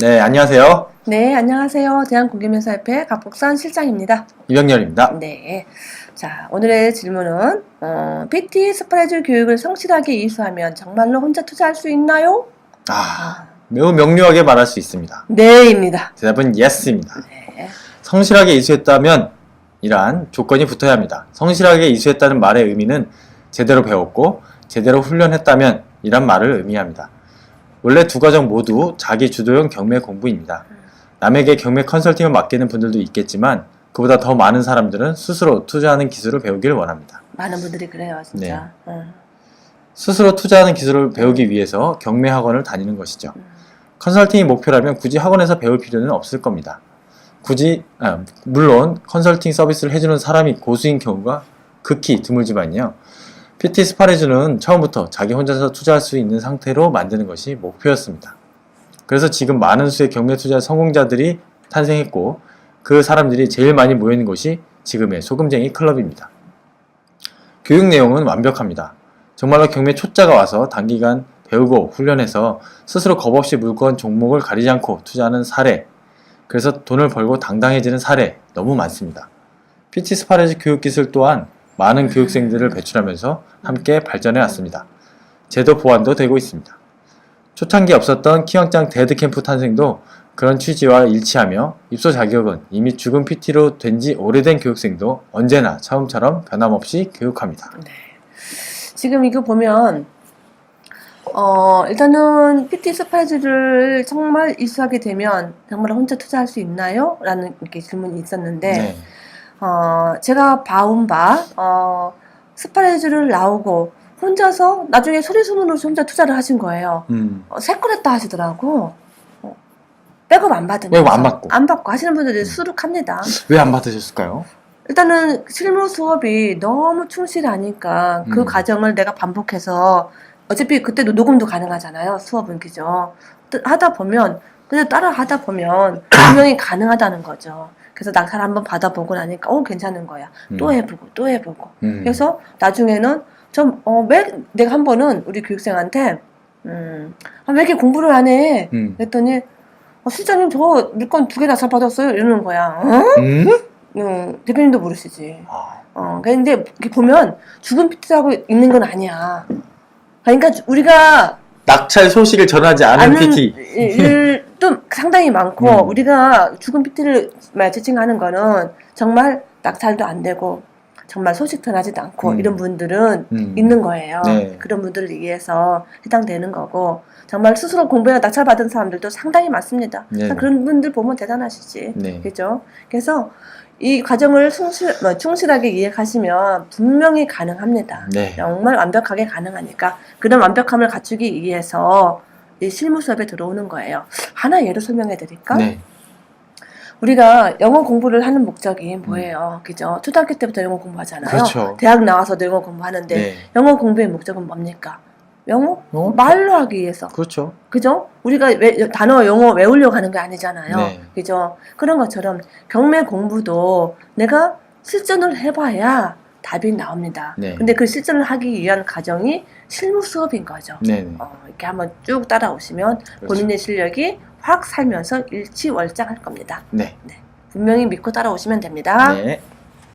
네, 안녕하세요. 네, 안녕하세요. 대한공개면사협회 각복산 실장입니다. 이병렬입니다. 네. 자, 오늘의 질문은, 어, PT 스프레드 교육을 성실하게 이수하면 정말로 혼자 투자할 수 있나요? 아, 매우 명료하게 말할 수 있습니다. 네입니다. 대답은 yes입니다. 네. 성실하게 이수했다면 이란 조건이 붙어야 합니다. 성실하게 이수했다는 말의 의미는 제대로 배웠고 제대로 훈련했다면 이란 말을 의미합니다. 원래 두 과정 모두 자기 주도형 경매 공부입니다. 남에게 경매 컨설팅을 맡기는 분들도 있겠지만 그보다 더 많은 사람들은 스스로 투자하는 기술을 배우길 원합니다. 많은 분들이 그래요, 진짜. 응. 스스로 투자하는 기술을 배우기 위해서 경매 학원을 다니는 것이죠. 음. 컨설팅이 목표라면 굳이 학원에서 배울 필요는 없을 겁니다. 굳이 아, 물론 컨설팅 서비스를 해주는 사람이 고수인 경우가 극히 드물지만요. PT 스파레즈는 처음부터 자기 혼자서 투자할 수 있는 상태로 만드는 것이 목표였습니다. 그래서 지금 많은 수의 경매 투자 성공자들이 탄생했고 그 사람들이 제일 많이 모이는 곳이 지금의 소금쟁이 클럽입니다. 교육 내용은 완벽합니다. 정말로 경매 초짜가 와서 단기간 배우고 훈련해서 스스로 겁없이 물건 종목을 가리지 않고 투자하는 사례, 그래서 돈을 벌고 당당해지는 사례 너무 많습니다. PT 스파레즈 교육 기술 또한 많은 교육생들을 배출하면서 함께 발전해 왔습니다. 제도 보완도 되고 있습니다. 초창기 없었던 키왕짱 데드캠프 탄생도 그런 취지와 일치하며 입소 자격은 이미 죽은 PT로 된 지 오래된 교육생도 언제나 처음처럼 변함없이 교육합니다. 지금 이거 보면, 어, 일단은 PT 스파이즈를 정말 이수하게 되면 정말 혼자 투자할 수 있나요? 라는 이렇게 질문이 있었는데, 네. 어, 제가 봐온 바, 어, 스파레즈를 나오고 혼자서 나중에 소리소문으로 혼자 투자를 하신 거예요. 음. 어, 세컨했다 하시더라고. 어, 백업 안 받으면서. 백업 안 받고. 안 받고 하시는 분들이 음. 수룩합니다. 왜 안 받으셨을까요? 일단은 실무 수업이 너무 충실하니까 그 음. 과정을 내가 반복해서 어차피 그때도 녹음도 가능하잖아요. 수업은 그죠. 또 하다 보면 그냥 따라 하다 보면 분명히 가능하다는 거죠. 그래서 낙찰 한번 받아보고 나니까 어 괜찮은 거야. 또 음. 해보고 또 해보고. 음. 그래서 나중에는 좀, 어, 왜, 내가 한 번은 우리 교육생한테, 음, 아, 왜 이렇게 공부를 안 해? 음. 그랬더니, 어, 실장님 저 물건 두개다잘 받았어요? 이러는 거야. 어? 음? 음, 대표님도 모르시지. 아, 어, 근데 이렇게 보면 죽은 피트하고 있는 건 아니야. 그러니까 우리가 낙찰 소식을 전하지 않은 PT. 일 도 상당히 많고 음. 우리가 죽은 PT를 지칭하는 거는 정말 낙찰도 안 되고 정말 소식 전하지도 않고 음. 이런 분들은 음. 있는 거예요. 네. 그런 분들을 위해서 해당되는 거고 정말 스스로 공부해 낙찰 받은 사람들도 상당히 많습니다. 네. 그런 분들 보면 대단하시지. 네. 그죠? 그래서 이 과정을 충실, 뭐, 충실하게 이해하시면 분명히 가능합니다. 네. 정말 완벽하게 가능하니까 그런 완벽함을 갖추기 위해서 이 실무 수업에 들어오는 거예요. 하나 예로 설명해 드릴까? 네. 우리가 영어 공부를 하는 목적이 뭐예요? 그죠? 초등학교 때부터 영어 공부하잖아요. 그렇죠. 대학 나와서도 영어 공부하는데 네. 영어 공부의 목적은 뭡니까? 영어? 어? 말로 하기 위해서. 그렇죠. 그죠? 우리가 왜, 단어 영어 외우려고 하는 게 아니잖아요. 네. 그죠? 그런 것처럼 경매 공부도 내가 실전을 해봐야 답이 나옵니다. 네. 근데 그 실전을 하기 위한 과정이 실무 수업인 거죠. 네. 네. 어, 이렇게 한번 쭉 따라오시면 그렇죠. 본인의 실력이 확 살면서 일치월장할 겁니다. 네. 분명히 믿고 따라오시면 됩니다. 네.